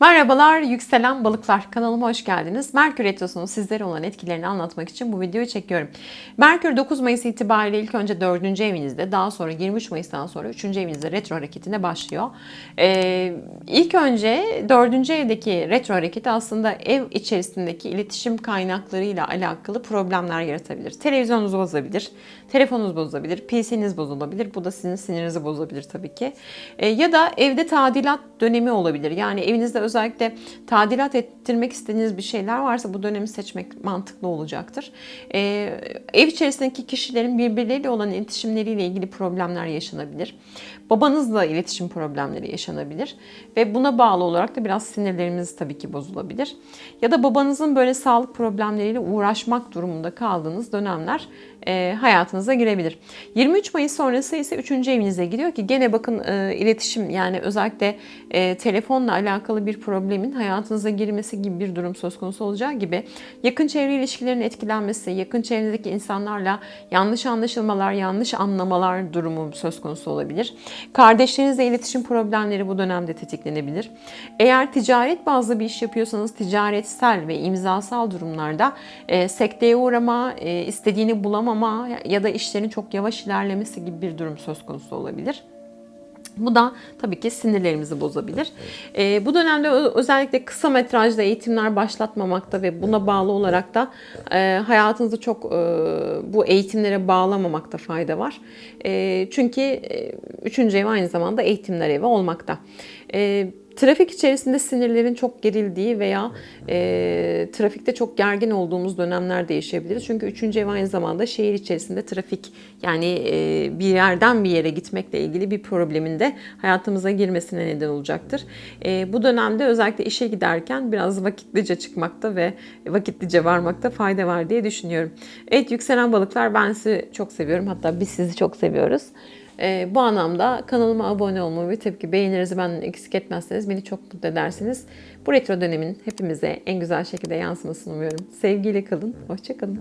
Merhabalar yükselen balıklar kanalıma hoş geldiniz. Merkür Retrosu'nun sizlere olan etkilerini anlatmak için bu videoyu çekiyorum. Merkür 9 Mayıs itibariyle ilk önce 4. evinizde daha sonra 23 Mayıs'tan sonra 3. evinizde retro hareketine başlıyor. Ee, ilk önce 4. evdeki retro hareketi aslında ev içerisindeki iletişim kaynaklarıyla alakalı problemler yaratabilir. Televizyonunuz bozabilir, telefonunuz bozulabilir, PC'niz bozulabilir. Bu da sizin sinirinizi bozabilir tabii ki. Ee, ya da evde tadilat dönemi olabilir. Yani evinizde özellikle tadilat ettirmek istediğiniz bir şeyler varsa bu dönemi seçmek mantıklı olacaktır. Ee, ev içerisindeki kişilerin birbirleriyle olan iletişimleriyle ilgili problemler yaşanabilir. Babanızla iletişim problemleri yaşanabilir ve buna bağlı olarak da biraz sinirlerimiz tabii ki bozulabilir. Ya da babanızın böyle sağlık problemleriyle uğraşmak durumunda kaldığınız dönemler e, hayatınıza girebilir. 23 Mayıs sonrası ise 3. evinize gidiyor ki gene bakın e, iletişim yani özellikle e, telefonla alakalı bir problemin hayatınıza girmesi gibi bir durum söz konusu olacağı gibi yakın çevre ilişkilerinin etkilenmesi, yakın çevrenizdeki insanlarla yanlış anlaşılmalar, yanlış anlamalar durumu söz konusu olabilir. Kardeşlerinizle iletişim problemleri bu dönemde tetiklenebilir. Eğer ticaret bazlı bir iş yapıyorsanız ticaretsel ve imzasal durumlarda e, sekteye uğrama, e, istediğini bulamama ya da işlerin çok yavaş ilerlemesi gibi bir durum söz konusu olabilir. Bu da tabii ki sinirlerimizi bozabilir. Ee, bu dönemde özellikle kısa metrajlı eğitimler başlatmamakta ve buna bağlı olarak da e, hayatınızı çok e, bu eğitimlere bağlamamakta fayda var. E, çünkü e, üçüncü ev aynı zamanda eğitimler evi olmakta. E, Trafik içerisinde sinirlerin çok gerildiği veya e, trafikte çok gergin olduğumuz dönemlerde yaşayabiliriz. Çünkü üçüncü ev aynı zamanda şehir içerisinde trafik yani e, bir yerden bir yere gitmekle ilgili bir problemin de hayatımıza girmesine neden olacaktır. E, bu dönemde özellikle işe giderken biraz vakitlice çıkmakta ve vakitlice varmakta fayda var diye düşünüyorum. Evet yükselen balıklar ben sizi çok seviyorum. Hatta biz sizi çok seviyoruz. Ee, bu anlamda kanalıma abone olmayı ve tabii ki beğenilerinizi benden eksik etmezseniz beni çok mutlu edersiniz. Bu retro dönemin hepimize en güzel şekilde yansımasını umuyorum. Sevgiyle kalın, hoşçakalın.